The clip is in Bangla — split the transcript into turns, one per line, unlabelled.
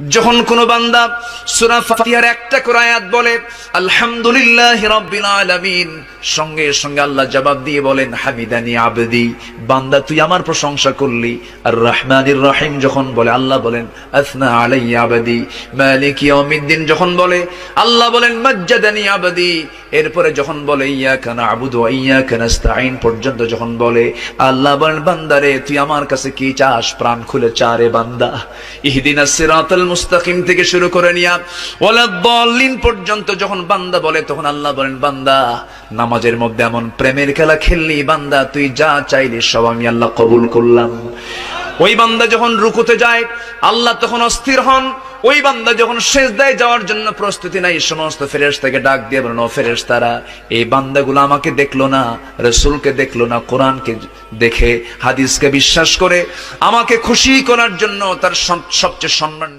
যখন কোন বান্দা সুরা ফাতিহার একটা করে আয়াত বলে, আলহামদুলিল্লাহ রাব্বিল আলামিন সঙ্গে সঙ্গে আল্লাহ জবাব দিয়ে বলেন, হামিদানি আবদি বান্দা, তুই আমার প্রশংসা করলি আর রহমানির রহিম যখন বলে, আল্লাহ বলেন, আসনা আলাইয়া আবদি মালিক ইয়াউমিদ্দিন যখন বলে, আল্লাহ বলেন, মাজ্জাদানি আবদি এরপরে যখন বলে, ইয়াকা নাবুদু ওয়া ইয়াকা নাস্তাঈন পর্যন্ত যখন বলে, আল্লাহ বান্দারে, তুই আমার কাছে কি চাস? প্রাণ খুলে চারে বান্দা। ইহদিনাস সিরাতাল মুস্তাকিম থেকে শুরু করে নিয়া ওয়ালা দলিন পর্যন্ত যখন বান্দা বলে, তখন আল্লাহ বলেন, বান্দা, নামাজের মধ্যে এমন প্রেমের খেলা খেললি, বান্দা, তুই যা চাইলি সব আমি আল্লাহ কবুল করলাম। ওই বান্দা যখন রুকুতে যায়, আল্লাহ তখন অস্থির হন। ওই বান্দা যখন শেষ দেয় যাওয়ার জন্য প্রস্তুতি নাই সমস্ত ফেরেস থেকে ডাক দিয়ে বলেন, ও ফেরেস তারা এই বান্দাগুলো আমাকে দেখল না, রসুলকে দেখল না, কোরআনকে দেখে, হাদিসকে বিশ্বাস করে, আমাকে খুশি করার জন্য তার সবচেয়ে সম্মান